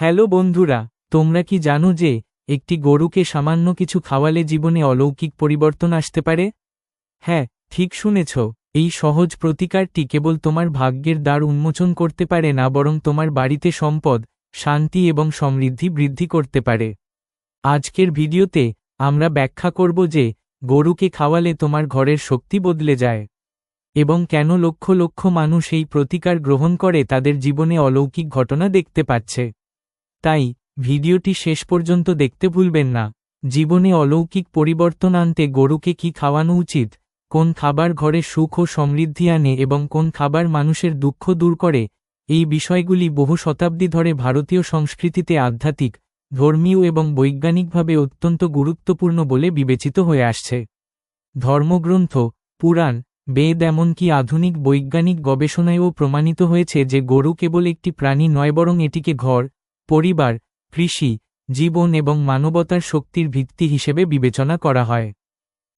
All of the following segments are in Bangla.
হ্যালো বন্ধুরা, তোমরা কি জানো যে, একটি গরুকে সামান্য কিছু খাওয়ালে জীবনে অলৌকিক পরিবর্তন আসতে পারে? হ্যাঁ ঠিক শুনেছ। এই সহজ প্রতিকারটি কেবল তোমার ভাগ্যের দ্বার উন্মোচন করতে পারে না, বরং তোমার বাড়িতে সম্পদ, শান্তি এবং সমৃদ্ধি বৃদ্ধি করতে পারে। আজকের ভিডিওতে আমরা ব্যাখ্যা করব যে, গরুকে খাওয়ালে তোমার ঘরের শক্তি বদলে যায়। এবং কেন লক্ষ লক্ষ মানুষ এই প্রতিকার গ্রহণ করে, তাদের জীবনে অলৌকিক ঘটনা দেখতে পাচ্ছে। তাই, ভিডিওটি শেষ পর্যন্ত দেখতে ভুলবেন না। জীবনে অলৌকিক পরিবর্তন আনতে গরুকে কি খাওয়ানো উচিত? কোন খাবার ঘরে সুখ ও সমৃদ্ধি আনে এবং কোন খাবার মানুষের দুঃখ দূর করে? এই বিষয়গুলি বহু শতাব্দী ধরে ভারতীয় সংস্কৃতিতে আধ্যাত্মিক, ধর্মীয় এবং বৈজ্ঞানিকভাবে অত্যন্ত গুরুত্বপূর্ণ বলে বিবেচিত হয়ে আসছে। ধর্মগ্রন্থ, পুরাণ, বেদ এমনকি আধুনিক বৈজ্ঞানিক গবেষণায়ও প্রমাণিত হয়েছে যে গরু কেবল একটি প্রাণী নয় বরং এটিকে ঘর পরিবার, কৃষি, জীবন এবং মানবতার শক্তির ভিত্তি হিসেবে বিবেচনা করা হয়।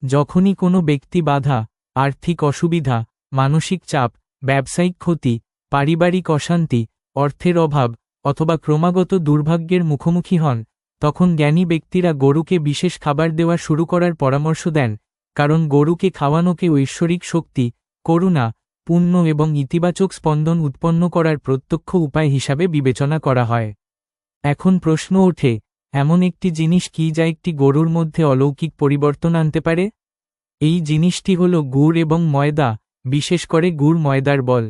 যখনই কোনো ব্যক্তি বাধা, আর্থিক অসুবিধা, মানসিক চাপ, ব্যবসায়িক ক্ষতি, পারিবারিক অশান্তি, অর্থের অভাব অথবা ক্রমাগত দুর্ভাগ্যের মুখোমুখি হন, তখন জ্ঞানী ব্যক্তিরা গরুকে বিশেষ খাবার দেওয়া শুরু করার পরামর্শ দেন, কারণ গরুকে খাওয়ানোকে ঐশ্বরিক শক্তি, করুণা, পুণ্য এবং ইতিবাচক স্পন্দন উৎপন্ন করার প্রত্যক্ষ উপায় হিসাবে বিবেচনা করা হয়। এখন প্রশ্ন ওঠে, এমন একটি জিনিস কি যা একটি গরুর মধ্যে অলৌকিক পরিবর্তন আনতে পারে? এই জিনিসটি হল গুড় এবং ময়দা, বিশেষ করে গুড় ময়দার বল।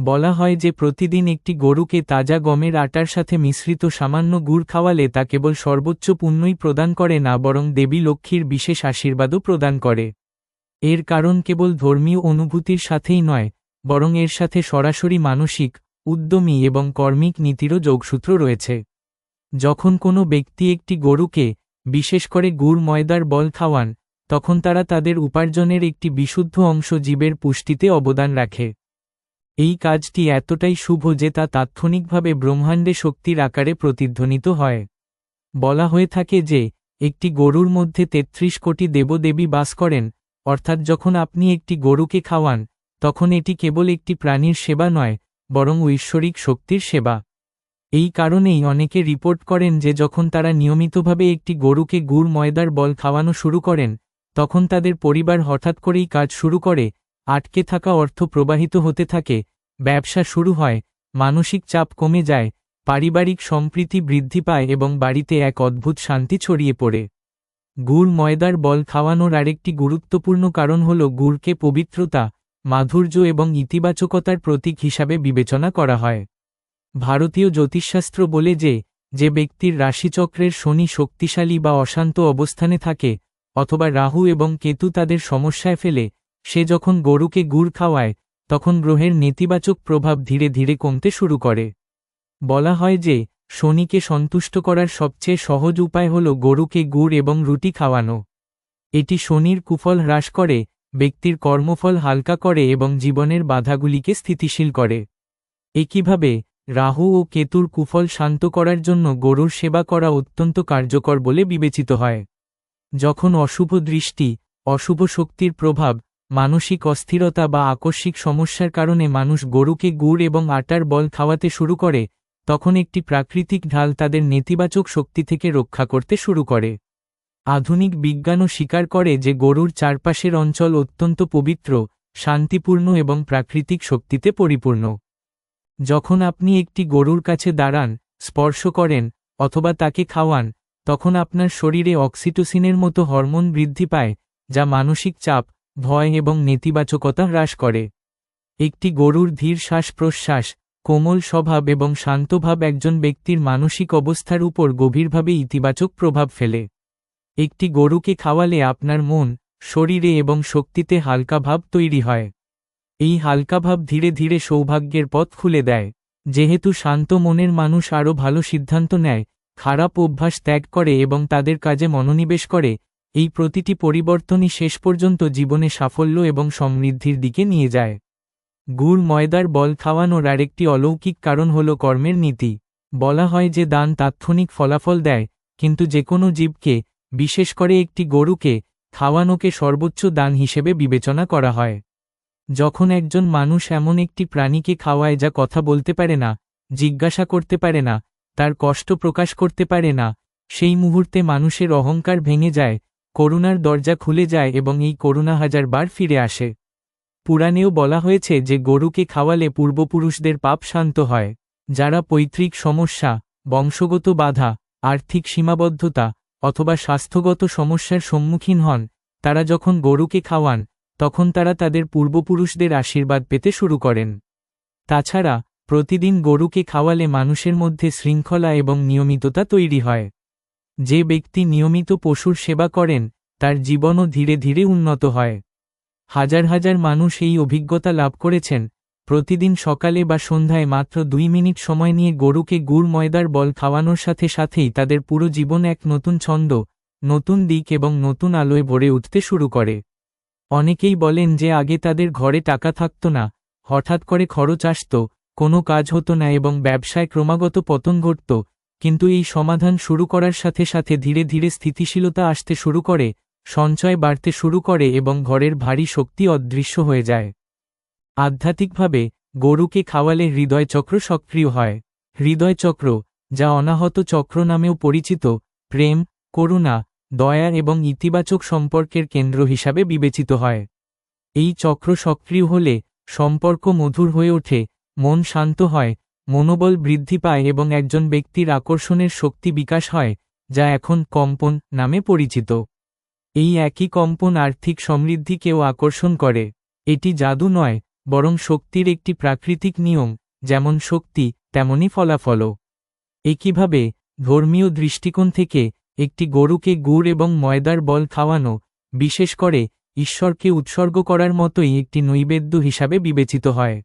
বলা হয় যে প্রতিদিন একটি গরুকে তাজা গমের আটার সাথে মিশ্রিত সামান্য গুড় খাওয়ালে তা কেবল সর্বোচ্চ পুণ্যই প্রদান করে না, বরং দেবী লক্ষ্মীর বিশেষ আশীর্বাদও প্রদান করে। এর কারণ কেবল ধর্মীয় অনুভূতির সাথেই নয়, বরং এর সাথে সরাসরি মানসিক, উদ্যমী এবং কর্মিক নীতিরও যোগসূত্র রয়েছে। যখন কোনো ব্যক্তি একটি গরুকে, বিশেষ করে গুড় ময়দার বল খাওয়ান, তখন তারা তাদের উপার্জনের একটি বিশুদ্ধ অংশ জীবের পুষ্টিতে অবদান রাখে। এই কাজটি এতটাই শুভ যে তা তাৎক্ষণিকভাবে ব্রহ্মাণ্ডে শক্তির আকারে প্রতিধ্বনিত হয়। বলা হয়ে থাকে যে, একটি গরুর মধ্যে ৩৩ কোটি দেবদেবী বাস করেন, অর্থাৎ যখন আপনি একটি গরুকে খাওয়ান, তখন এটি কেবল একটি প্রাণীর সেবা নয়, বরং ঐশ্বরিক শক্তির সেবা। এই কারণেই অনেকে রিপোর্ট করেন যে যখন তারা নিয়মিতভাবে একটি গরুকে গুড় ময়দার বল খাওয়ানো শুরু করেন, তখন তাদের পরিবার হঠাৎ করেই কাজ শুরু করে, আটকে থাকা অর্থ প্রবাহিত হতে থাকে, ব্যবসা শুরু হয়, মানসিক চাপ কমে যায়, পারিবারিক সম্প্রীতি বৃদ্ধি পায় এবং বাড়িতে এক অদ্ভুত শান্তি ছড়িয়ে পড়ে। গুড় ময়দার বল খাওয়ানোর আরেকটি গুরুত্বপূর্ণ কারণ হল গুড়কে পবিত্রতা, মাধুর্য এবং ইতিবাচকতার প্রতীক হিসাবে বিবেচনা করা হয়। ভারতীয় জ্যোতিষশাস্ত্র বলে যে যে ব্যক্তির রাশিচক্রের শনি শক্তিশালী বা অশান্ত অবস্থানে থাকে, অথবা রাহু এবং কেতু তাদের সমস্যায় ফেলে, সে যখন গরুকে গুড় খাওয়ায়, তখন গ্রহের নেতিবাচক প্রভাব ধীরে ধীরে কমতে শুরু করে। বলা হয় যে, শনিকে সন্তুষ্ট করার সবচেয়ে সহজ উপায় হল গরুকে গুড় এবং রুটি খাওয়ানো। এটি শনির কুফল হ্রাস করে, ব্যক্তির কর্মফল হালকা করে এবং জীবনের বাধাগুলিকে স্থিতিশীল করে। একইভাবে রাহু ও কেতুর কুফল শান্ত করার জন্য গরুর সেবা করা অত্যন্ত কার্যকর বলে বিবেচিত হয়। যখন অশুভ দৃষ্টি, অশুভ শক্তির প্রভাব, মানসিক অস্থিরতা বা আকস্মিক সমস্যার কারণে মানুষ গরুকে গুড় এবং আটার বল খাওয়াতে শুরু করে, তখন একটি প্রাকৃতিক ঢাল তাদের নেতিবাচক শক্তি থেকে রক্ষা করতে শুরু করে। আধুনিক বিজ্ঞানও স্বীকার করে যে গরুর চারপাশের অঞ্চল অত্যন্ত পবিত্র, শান্তিপূর্ণ এবং প্রাকৃতিক শক্তিতে পরিপূর্ণ। যখন আপনি একটি গরুর কাছে দাঁড়ান, স্পর্শ করেন, অথবা তাকে খাওয়ান, তখন আপনার শরীরে অক্সিটোসিনের মতো হরমোন বৃদ্ধি পায়, যা মানসিক চাপ, ভয় এবং নেতিবাচকতা হ্রাস করে। একটি গরুর ধীর শ্বাস প্রশ্বাস কোমল স্বভাব এবং শান্তভাব একজন ব্যক্তির মানসিক অবস্থার উপর গভীরভাবে ইতিবাচক প্রভাব ফেলে। একটি গরুকে খাওয়ালে আপনার মন, শরীরে এবং শক্তিতে হালকা ভাব তৈরি হয়। এই হালকা ভাব ধীরে ধীরে সৌভাগ্যের পথ খুলে দেয়। যেহেতু শান্ত মনের মানুষ আরও ভালো সিদ্ধান্ত নেয়, খারাপ অভ্যাস ত্যাগ করে এবং তাদের কাজে মনোনিবেশ করে, এই প্রতিটি পরিবর্তনই শেষ পর্যন্ত জীবনে সাফল্য এবং সমৃদ্ধির দিকে নিয়ে যায়। গুড় ময়দার বল খাওয়ানোর আরেকটি অলৌকিক কারণ হল কর্মের নীতি। বলা হয় যে দান তাৎক্ষণিক ফলাফল দেয়, কিন্তু যে কোনো জীবকে, বিশেষ করে একটি গরুকে, খাওয়ানোকে সর্বোচ্চ দান হিসেবে বিবেচনা করা হয়। যখন একজন মানুষ এমন একটি প্রাণীকে খাওয়ায় যা কথা বলতে পারে না, জিজ্ঞাসা করতে পারে না, তার কষ্ট প্রকাশ করতে পারে না, সেই মুহূর্তে মানুষের অহংকার ভেঙে যায়, করুণার দরজা খুলে যায় এবং এই করুণা হাজার বার ফিরে আসে। পুরাণেও বলা হয়েছে যে গরুকে খাওয়ালে পূর্বপুরুষদের পাপ শান্ত হয়, যারা পৈতৃক সমস্যা, বংশগত বাধা, আর্থিক সীমাবদ্ধতা, অথবা স্বাস্থ্যগত সমস্যার সম্মুখীন হন, তারা যখন গরুকে খাওয়ান তখন তারা তাদের পূর্বপুরুষদের আশীর্বাদ পেতে শুরু করেন। তাছাড়া, প্রতিদিন গরুকে খাওয়ালে মানুষের মধ্যে শৃঙ্খলা এবং নিয়মিততা তৈরি হয়। যে ব্যক্তি নিয়মিত পশুর সেবা করেন, তার জীবনও ধীরে ধীরে উন্নত হয়। হাজার হাজার মানুষ এই অভিজ্ঞতা লাভ করেছেন, প্রতিদিন সকালে বা সন্ধ্যায় মাত্র দুই মিনিট সময় নিয়ে গরুকে গুড় ময়দার বল খাওয়ানোর সাথে সাথেই তাদের পুরো জীবন এক নতুন ছন্দ, নতুন দিক এবং নতুন আলোয় ভরে উঠতে শুরু করে। অনেকেই বলেন যে আগে তাদের ঘরে টাকা থাকত না, হঠাৎ করে খরচ আসত, কোনো কাজ হতো না এবং ব্যবসায় ক্রমাগত পতন ঘটত, কিন্তু এই সমাধান শুরু করার সাথে সাথে ধীরে ধীরে স্থিতিশীলতা আসতে শুরু করে, সঞ্চয় বাড়তে শুরু করে এবং ঘরের ভারী শক্তি অদৃশ্য হয়ে যায়। আধ্যাত্মিকভাবে, গরুকে খাওয়ালে হৃদয়চক্র সক্রিয় হয়। হৃদয়চক্র যা অনাহত চক্র নামেও পরিচিত, প্রেম, করুণা দয়া এবং ইতিবাচক সম্পর্কের কেন্দ্র হিসাবে বিবেচিত হয়। এই চক্র সক্রিয় হলে সম্পর্ক মধুর হয়ে ওঠে, মন শান্ত হয়, মনোবল বৃদ্ধি পায় এবং একজন ব্যক্তির আকর্ষণের শক্তি বিকাশ হয়, যা এখন কম্পন নামে পরিচিত। এই একই কম্পন আর্থিক সমৃদ্ধিকেও আকর্ষণ করে। এটি জাদু নয়, বরং শক্তির একটি প্রাকৃতিক নিয়ম, যেমন শক্তি তেমনই ফলাফলও। একইভাবে ধর্মীয় দৃষ্টিকোণ থেকে একটি গরুকে গুড় এবং ময়দার বল খাওয়ানো, বিশেষ করে ঈশ্বরকে উৎসর্গ করার মতোই একটি নৈবেদ্য হিসাবে বিবেচিত হয়।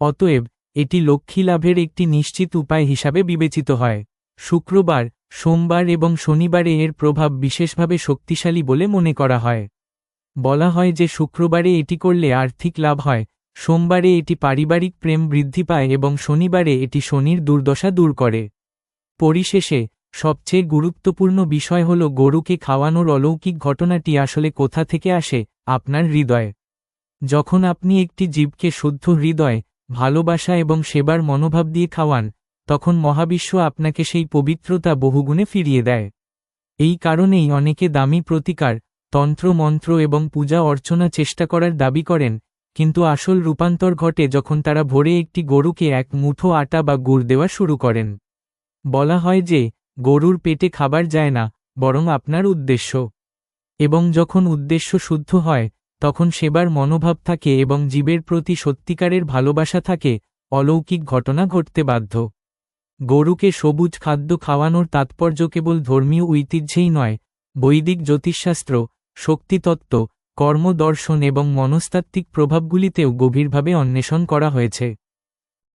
অতএব, এটি লক্ষ্মী লাভের একটি নিশ্চিত উপায় হিসাবে বিবেচিত হয়। শুক্রবার, সোমবার এবং শনিবারে এর প্রভাব বিশেষভাবে শক্তিশালী বলে মনে করা হয়। বলা হয় যে শুক্রবারে এটি করলে আর্থিক লাভ হয়, সোমবারে এটি পারিবারিক প্রেম বৃদ্ধি পায় এবং শনিবারে এটি শনির দুর্দশা দূর করে। পরিশেষে সবচেয়ে গুরুত্বপূর্ণ বিষয় হল গরুকে খাওয়ানোর অলৌকিক ঘটনাটি আসলে কোথা থেকে আসে? আপনার হৃদয়। যখন আপনি একটি জীবকে শুদ্ধ হৃদয়, ভালোবাসা এবং সেবার মনোভাব দিয়ে খাওয়ান, তখন মহাবিশ্ব আপনাকে সেই পবিত্রতা বহুগুণে ফিরিয়ে দেয়। এই কারণেই অনেকে দামি প্রতিকার, তন্ত্র মন্ত্র এবং পূজা অর্চনা চেষ্টা করার দাবি করেন, কিন্তু আসল রূপান্তর ঘটে যখন তারা ভোরে একটি গরুকে এক মুঠো আটা বা গুড় দেওয়া শুরু করেন। বলা হয় যে গরুর পেটে খাবার যায় না, বরং আপনার উদ্দেশ্য। এবং যখন উদ্দেশ্য শুদ্ধ হয়, তখন সেবার মনোভাব থাকে এবং জীবের প্রতি সত্যিকারের ভালোবাসা থাকে, অলৌকিক ঘটনা ঘটতে বাধ্য। গরুকে সবুজ খাদ্য খাওয়ানোর তাৎপর্য কেবল ধর্মীয় ঐতিহ্যেই নয়, বৈদিক জ্যোতিষশাস্ত্র, শক্তিতত্ত্ব, কর্মদর্শন এবং মনস্তাত্ত্বিক প্রভাবগুলিতেও গভীরভাবে অন্বেষণ করা হয়েছে।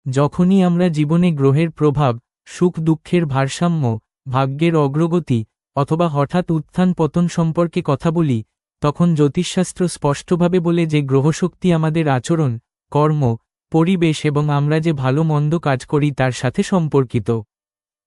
যখনই আমরা জীবনে গ্রহের প্রভাব সুখ দুঃখের ভারসাম্য ভাগ্যের অগ্রগতি অথবা হঠাৎ উত্থান পতন সম্পর্কে কথা বলি, তখন জ্যোতিষশাস্ত্র স্পষ্টভাবে বলে যে গ্রহশক্তি আমাদের আচরণ, কর্ম, পরিবেশ এবং আমরা যে ভালো মন্দ কাজ করি তার সাথে সম্পর্কিত।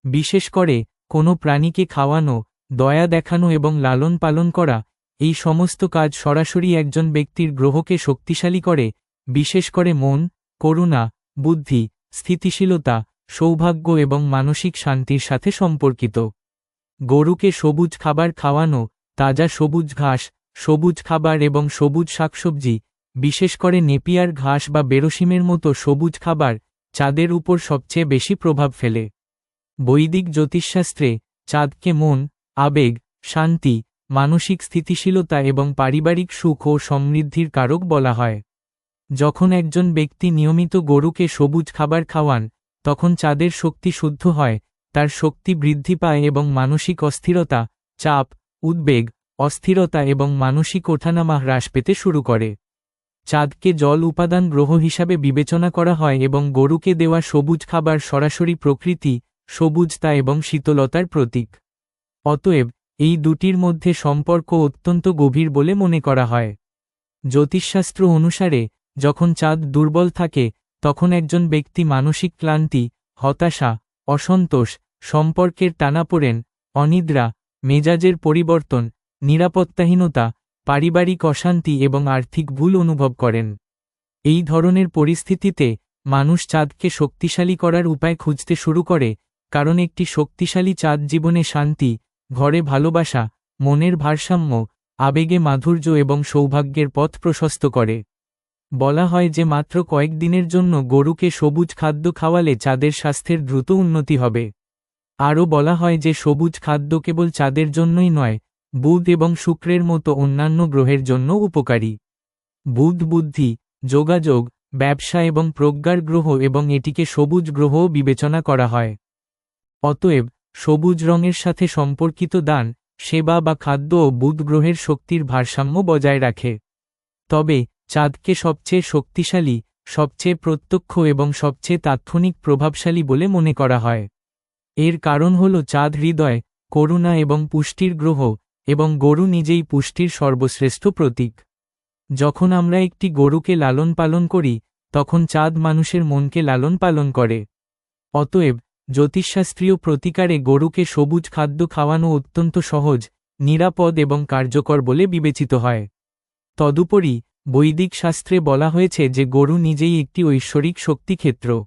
বিশেষ করে, কোনো প্রাণীকে খাওয়ানো, দয়া দেখানো এবং লালন পালন করা, এই সমস্ত কাজ সরাসরি একজন ব্যক্তির গ্রহকে শক্তিশালী করে, বিশেষ করে মন, করুণা, বুদ্ধি, স্থিতিশীলতা সৌভাগ্য এবং মানসিক শান্তির সাথে সম্পর্কিত। গরুকে সবুজ খাবার খাওয়ানো, তাজা সবুজ ঘাস, সবুজ খাবার এবং সবুজ শাকসবজি, বিশেষ করে নেপিয়ার ঘাস বা বেরসিমের মতো সবুজ খাবার, চাঁদের উপর সবচেয়ে বেশি প্রভাব ফেলে। বৈদিক জ্যোতিষশাস্ত্রে চাঁদকে মন, আবেগ, শান্তি, মানসিক স্থিতিশীলতা এবং পারিবারিক সুখ ও সমৃদ্ধির কারক বলা হয়। যখন একজন ব্যক্তি নিয়মিত গরুকে সবুজ খাবার খাওয়ান তখন চাঁদের শক্তি শুদ্ধ হয়, তার শক্তি বৃদ্ধি পায় এবং মানসিক অস্থিরতা, চাপ, উদ্বেগ, অস্থিরতা এবং মানসিক ওঠানামা হ্রাস পেতে শুরু করে। চাঁদকে জল উপাদান গ্রহ হিসাবে বিবেচনা করা হয় এবং গরুকে দেওয়া সবুজ খাবার সরাসরি প্রকৃতি সবুজতা এবং শীতলতার প্রতীক। অতএব, এই দুটির মধ্যে সম্পর্ক অত্যন্ত গভীর বলে মনে করা হয়। জ্যোতিষশাস্ত্র অনুসারে, যখন চাঁদ দুর্বল থাকে তখন একজন ব্যক্তি মানসিক ক্লান্তি, হতাশা, অসন্তোষ, সম্পর্কের টানাপোড়েন, অনিদ্রা, মেজাজের পরিবর্তন, নিরাপত্তাহীনতা, পারিবারিক অশান্তি এবং আর্থিক ভুল অনুভব করেন। এই ধরনের পরিস্থিতিতে মানুষ চাঁদকে শক্তিশালী করার উপায় খুঁজতে শুরু করে, কারণ একটি শক্তিশালী চাঁদ জীবনে শান্তি, ঘরে ভালোবাসা, মনের ভারসাম্য, আবেগে মাধুর্য এবং সৌভাগ্যের পথ প্রশস্ত করে। বলা হয় যে মাত্র কয়েকদিনের জন্য গরুকে সবুজ খাদ্য খাওয়ালে চাঁদের স্বাস্থ্যের দ্রুত উন্নতি হবে। আরও বলা হয় যে সবুজ খাদ্য কেবল চাঁদের জন্যই নয়, বুধ এবং শুক্রের মতো অন্যান্য গ্রহের জন্য উপকারী। বুধ বুদ্ধি, যোগাযোগ, ব্যবসা এবং প্রজ্ঞার গ্রহ এবং এটিকে সবুজ গ্রহও বিবেচনা করা হয়। অতএব, সবুজ রঙের সাথে সম্পর্কিত দান, সেবা বা খাদ্য ও বুধ গ্রহের শক্তির ভারসাম্য বজায় রাখে। তবে চাঁদকে সবচেয়ে শক্তিশালী, সবচেয়ে প্রত্যক্ষ এবং সবচেয়ে তাৎক্ষণিক প্রভাবশালী বলে মনে করা হয়। এর কারণ হল চাঁদ হৃদয়, করুণা এবং পুষ্টির গ্রহ, এবং গরু নিজেই পুষ্টির সর্বশ্রেষ্ঠ প্রতীক। যখন আমরা একটি গরুকে লালন পালন করি, তখন চাঁদ মানুষের মনকে লালন পালন করে। অতএব, জ্যোতিষশাস্ত্রীয় প্রতিকারে গরুকে সবুজ খাদ্য খাওয়ানো অত্যন্ত সহজ, নিরাপদ এবং কার্যকর বলে বিবেচিত হয়। তদুপরি বৈদিক শাস্ত্রে বলা হয়েছে যে গরু নিজেই একটি ঐশ্বরিক শক্তিক্ষেত্র।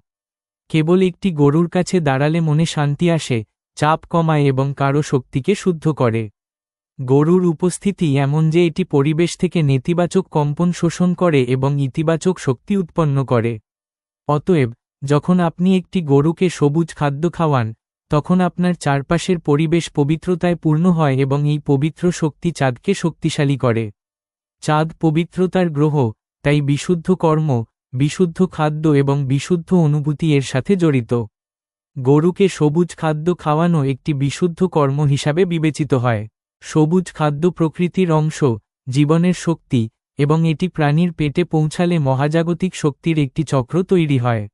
কেবল একটি গরুর কাছে দাঁড়ালে মনে শান্তি আসে, চাপ কমায় এবং কারও শক্তিকে শুদ্ধ করে। গরুর উপস্থিতি এমন যে এটি পরিবেশ থেকে নেতিবাচক কম্পন শোষণ করে এবং ইতিবাচক শক্তি উৎপন্ন করে। অতএব, যখন আপনি একটি গরুকে সবুজ খাদ্য খাওয়ান, তখন আপনার চারপাশের পরিবেশ পবিত্রতায় পূর্ণ হয় এবং এই পবিত্র শক্তি চাঁদকে শক্তিশালী করে। চাঁদ পবিত্রতার গ্রহ, তাই বিশুদ্ধ কর্ম, বিশুদ্ধ খাদ্য এবং বিশুদ্ধ অনুভূতি এর সাথে জড়িত। গরুকে সবুজ খাদ্য খাওয়ানো একটি বিশুদ্ধ কর্ম হিসাবে বিবেচিত হয়। সবুজ খাদ্য প্রকৃতির অংশ, জীবনের শক্তি, এবং এটি প্রাণীর পেটে পৌঁছালে মহাজাগতিক শক্তির একটি চক্র তৈরি হয়।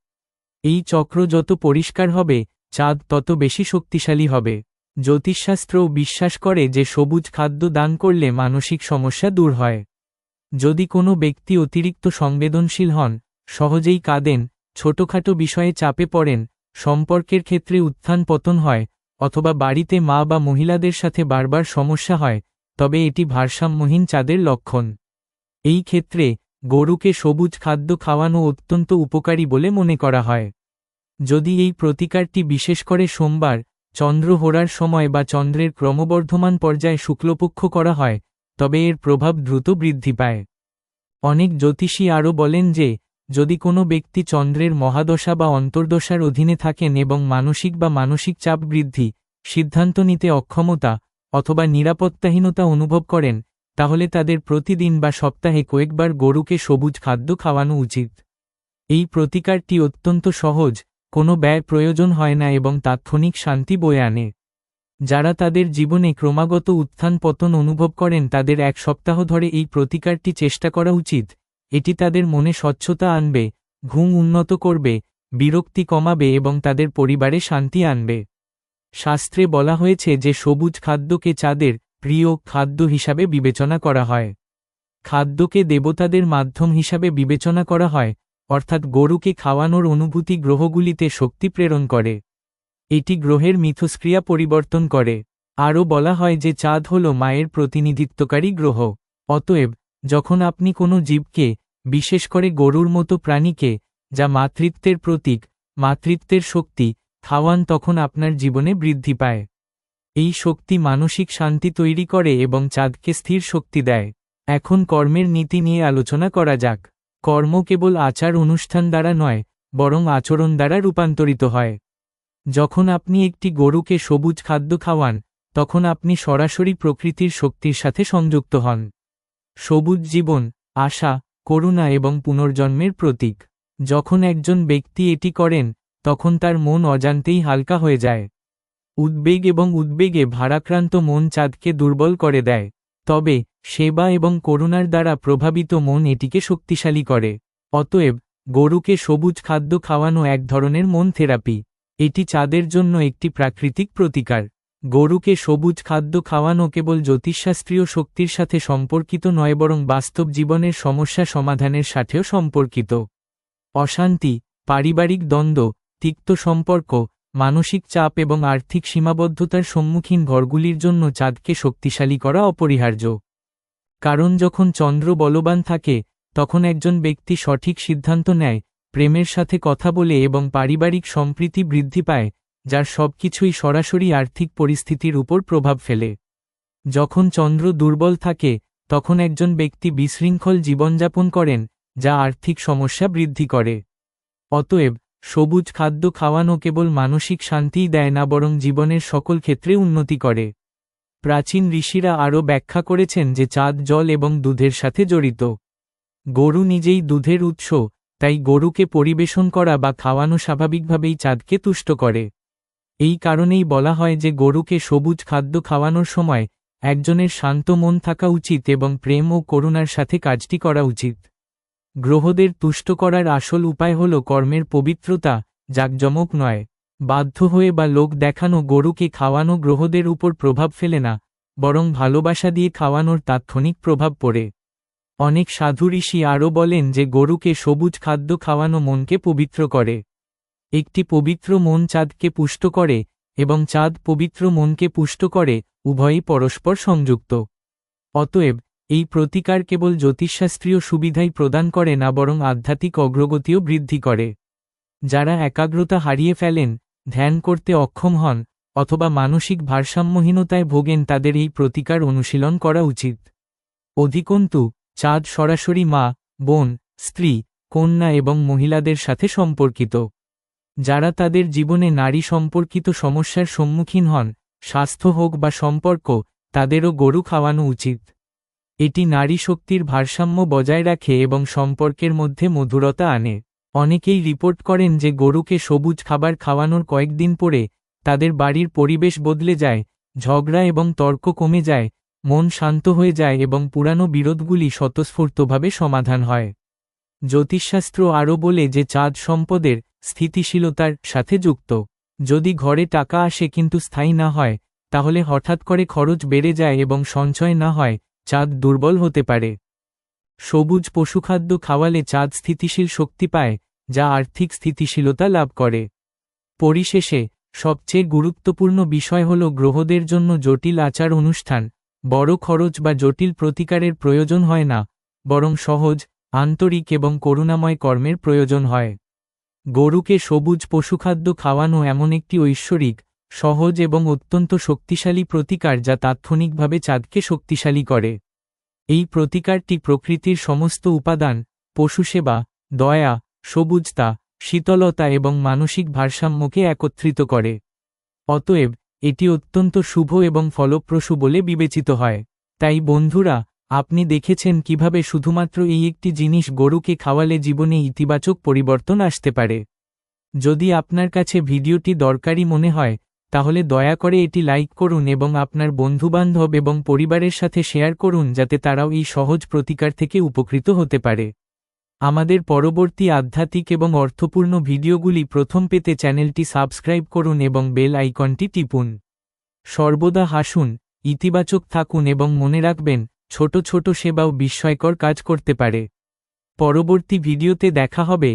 এই চক্র যত পরিষ্কার হবে, চাঁদ তত বেশি শক্তিশালী হবে। জ্যোতিষশাস্ত্রও বিশ্বাস করে যে সবুজ খাদ্য দান করলে মানসিক সমস্যা দূর হয়। যদি কোনো ব্যক্তি অতিরিক্ত সংবেদনশীল হন, সহজেই কাঁদেন, ছোটখাটো বিষয়ে চাপে পড়েন, সম্পর্কের ক্ষেত্রে উত্থান পতন হয়, অথবা বাড়িতে মা বা মহিলাদের সাথে বারবার সমস্যা হয়, তবে এটি ভারসাম্যহীন চাঁদের লক্ষণ। এই ক্ষেত্রে গরুকে সবুজ খাদ্য খাওয়ানো অত্যন্ত উপকারী বলে মনে করা হয়। যদি এই প্রতিকারটি বিশেষ করে সোমবার, চন্দ্র হোরার সময় বা চন্দ্রের ক্রমবর্ধমান পর্যায়ে শুক্লপক্ষ করা হয় তবে এর প্রভাব দ্রুত বৃদ্ধি পায়। অনেক জ্যোতিষী আরও বলেন যে, যদি কোনো ব্যক্তি চন্দ্রের মহাদশা বা অন্তর্দশার অধীনে থাকেন এবং মানসিক বা মানসিক চাপ বৃদ্ধি, সিদ্ধান্ত নিতে অক্ষমতা অথবা নিরাপত্তাহীনতা অনুভব করেন, তাহলে তাদের প্রতিদিন বা সপ্তাহে কয়েকবার গরুকে সবুজ খাদ্য খাওয়ানো উচিত। এই প্রতিকারটি অত্যন্ত সহজ, কোনো ব্যয় প্রয়োজন হয় না এবং তাৎক্ষণিক শান্তি বয়ে আনে। যারা তাদের জীবনে ক্রমাগত উত্থান পতন অনুভব করেন তাদের এক সপ্তাহ ধরে এই প্রতিকারটি চেষ্টা করা উচিত। এটি তাদের মনে স্বচ্ছতা আনবে, ঘুম উন্নত করবে, বিরক্তি কমাবে এবং তাদের পরিবারে শান্তি আনবে। শাস্ত্রে বলা হয়েছে যে সবুজ খাদ্যকে চাঁদের প্রিয় খাদ্য হিসাবে বিবেচনা করা হয়। খাদ্যকে দেবতাদের মাধ্যম হিসাবে বিবেচনা করা হয়, অর্থাৎ গরুকে খাওয়ানোর অনুভূতি গ্রহগুলিতে শক্তি প্রেরণ করে। এটি গ্রহের মিথস্ক্রিয়া পরিবর্তন করে। আরও বলা হয় যে চাঁদ হল মায়ের প্রতিনিধিত্বকারী গ্রহ। অতএব, যখন আপনি কোনো জীবকে, বিশেষ করে গরুর মতো প্রাণীকে, যা মাতৃত্বের প্রতীক, মাতৃত্বের শক্তি, খাওয়ান তখন আপনার জীবনে বৃদ্ধি পায়। এই শক্তি মানসিক শান্তি তৈরি করে এবং চাঁদকে স্থির শক্তি দেয়। এখন কর্মের নীতি নিয়ে আলোচনা করা যাক। কর্ম কেবল আচার অনুষ্ঠান দ্বারা নয়, বরং আচরণ দ্বারা রূপান্তরিত হয়। যখন আপনি একটি গরুকে সবুজ খাদ্য খাওয়ান, তখন আপনি সরাসরি প্রকৃতির শক্তির সাথে সংযুক্ত হন। সবুজ জীবন, আশা, করুণা এবং পুনর্জন্মের প্রতীক। যখন একজন ব্যক্তি এটি করেন, তখন তার মন অজান্তেই হালকা হয়ে যায়। উদ্বেগ এবং উদ্বেগে ভারাক্রান্ত মন চাঁদকে দুর্বল করে দেয়। তবে, সেবা এবং করুণার দ্বারা প্রভাবিত মন এটিকে শক্তিশালী করে। অতএব, গরুকে সবুজ খাদ্য খাওয়ানো এক ধরনের মন থেরাপি। এটি চাঁদের জন্য একটি প্রাকৃতিক প্রতিকার। গরুকে সবুজ খাদ্য খাওয়ানো কেবল জ্যোতিষশাস্ত্রীয় শক্তির সাথে সম্পর্কিত নয়, বরং বাস্তব জীবনের সমস্যা সমাধানের সাথেও সম্পর্কিত। অশান্তি, পারিবারিক দ্বন্দ্ব, তিক্ত সম্পর্ক, মানসিক চাপ এবং আর্থিক সীমাবদ্ধতার সম্মুখীন ঘরগুলির জন্য চাঁদকে শক্তিশালী করা অপরিহার্য। কারণ যখন চন্দ্র বলবান থাকে, তখন একজন ব্যক্তি সঠিক সিদ্ধান্ত নেয় প্রেমের সাথে কথা বলে এবং পারিবারিক সম্প্রীতি বৃদ্ধি পায়, যার সবকিছুই সরাসরি আর্থিক পরিস্থিতির উপর প্রভাব ফেলে। যখন চন্দ্র দুর্বল থাকে, তখন একজন ব্যক্তি বিশৃঙ্খল জীবনযাপন করেন, যা আর্থিক সমস্যা বৃদ্ধি করে। অতএব, সবুজ খাদ্য খাওয়ানো কেবল মানসিক শান্তিই দেয় না, বরং জীবনের সকল ক্ষেত্রে উন্নতি করে। প্রাচীন ঋষিরা আরও ব্যাখ্যা করেছেন যে চাঁদ জল এবং দুধের সাথে জড়িত। গরু নিজেই দুধের উৎস তাই গরুকে পরিবেশন করা বা খাওয়ানো স্বাভাবিকভাবেই চাঁদকে তুষ্ট করে। এই কারণেই বলা হয় যে গরুকে সবুজ খাদ্য খাওয়ানোর সময় একজনের শান্ত মন থাকা উচিত এবং প্রেম ও করুণার সাথে কাজটি করা উচিত। গ্রহদের তুষ্ট করার আসল উপায় হল কর্মের পবিত্রতা, জাকজমক নয়। বাধ্য হয়ে বা লোক দেখানো গরুকে খাওয়ানো গ্রহদের উপর প্রভাব ফেলে না, বরং ভালোবাসা দিয়ে খাওয়ানোর তাৎক্ষণিক প্রভাব পড়ে। অনেক সাধু ঋষি আরও বলেন যে গরুকে সবুজ খাদ্য খাওয়ানো মনকে পবিত্র করে। একটি পবিত্র মন চাঁদকে পুষ্ট করে এবং চাঁদ পবিত্র মনকে পুষ্ট করে, উভয়ই পরস্পর সংযুক্ত। অতএব, এই প্রতিকার কেবল জ্যোতিষশাস্ত্রীয় সুবিধাই প্রদান করে না বরং আধ্যাত্মিক অগ্রগতিও বৃদ্ধি করে। যারা একাগ্রতা হারিয়ে ফেলেন, ধ্যান করতে অক্ষম হন, অথবা মানসিক ভারসাম্যহীনতায় ভোগেন তাদের এই প্রতিকার অনুশীলন করা উচিত। অধিকন্তু চাঁদ সরাসরি মা, বোন, স্ত্রী, কন্যা এবং মহিলাদের সাথে সম্পর্কিত। যারা তাদের জীবনে নারী সম্পর্কিত সমস্যার সম্মুখীন হন, স্বাস্থ্য হোক বা সম্পর্ক, তাদেরও গরু খাওয়ানো উচিত। এটি নারী শক্তির ভারসাম্য বজায় রাখে এবং সম্পর্কের মধ্যে মধুরতা আনে। অনেকেই রিপোর্ট করেন যে গরুকে সবুজ খাবার খাওয়ানোর কয়েকদিন পরে তাদের বাড়ির পরিবেশ বদলে যায়, ঝগড়া এবং তর্ক কমে যায় মন শান্ত হয়ে যায় এবং পুরানো বিরোধগুলি স্বতঃস্ফূর্তভাবে সমাধান হয়। জ্যোতিষশাস্ত্র আরও বলে যে চাঁদ সম্পদের স্থিতিশীলতার সাথে যুক্ত। যদি ঘরে টাকা আসে কিন্তু স্থায়ী না হয়, তাহলে হঠাৎ করে খরচ বেড়ে যায় এবং সঞ্চয় না হয়, চাঁদ দুর্বল হতে পারে। সবুজ পশুখাদ্য খাওয়ালে চাঁদ স্থিতিশীল শক্তি পায়, যা আর্থিক স্থিতিশীলতা লাভ করে। পরিশেষে, সবচেয়ে গুরুত্বপূর্ণ বিষয় হল গ্রহদের জন্য জটিল আচার অনুষ্ঠান বড় খরচ বা জটিল প্রতিকারের প্রয়োজন হয় না, বরং সহজ, আন্তরিক এবং করুণাময় কর্মের প্রয়োজন হয়। গরুকে সবুজ পশুখাদ্য খাওয়ানো এমন একটি ঐশ্বরিক, সহজ এবং অত্যন্ত শক্তিশালী প্রতিকার যা তাৎক্ষণিকভাবে চাঁদকে শক্তিশালী করে। এই প্রতিকারটি প্রকৃতির সমস্ত উপাদান, পশুসেবা, দয়া, সবুজতা, শীতলতা এবং মানসিক ভারসাম্যকে একত্রিত করে। অতএব এটি অত্যন্ত শুভ এবং ফলপ্রসূ বলে বিবেচিত হয়। তাই বন্ধুরা, আপনি দেখেছেন কীভাবে শুধুমাত্র এই একটি জিনিস গরুকে খাওয়ালে জীবনে ইতিবাচক পরিবর্তন আসতে পারে। যদি আপনার কাছে ভিডিওটি দরকারি মনে হয়, তাহলে দয়া করে এটি লাইক করুন এবং আপনার বন্ধুবান্ধব এবং পরিবারের সাথে শেয়ার করুন যাতে তারাও এই সহজ প্রতিকার থেকে উপকৃত হতে পারে। আমাদের পরবর্তী আধ্যাত্মিক এবং অর্থপূর্ণ ভিডিওগুলি প্রথম পেতে চ্যানেলটি সাবস্ক্রাইব করুন এবং বেল আইকনটি টিপুন। সর্বদা হাসুন, ইতিবাচক থাকুন এবং মনে রাখবেন, ছোট ছোট সেবাও বিস্ময়কর কাজ করতে পারে। পরবর্তী ভিডিওতে দেখা হবে